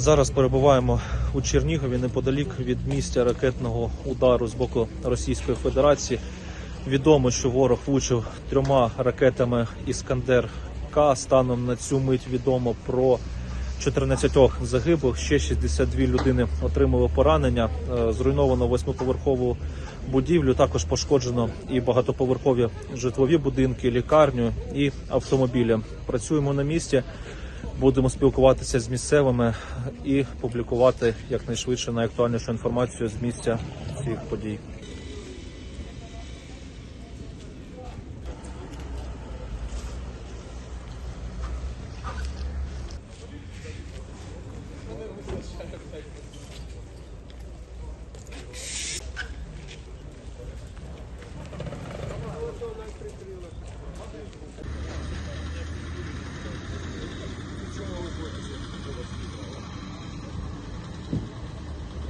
Зараз перебуваємо у Чернігові неподалік від місця ракетного удару з боку Російської Федерації. Відомо, що ворог влучив трьома ракетами Іскандер К. Станом на цю мить відомо про 14 загиблих, ще 62 людини отримали поранення. Е, Зруйновано восьмиповерхову будівлю. Також пошкоджено і багатоповерхові житлові будинки, лікарню і автомобілі. Працюємо на місці. Будемо спілкуватися з місцевими і публікувати якнайшвидше найактуальнішу інформацію з місця цих подій.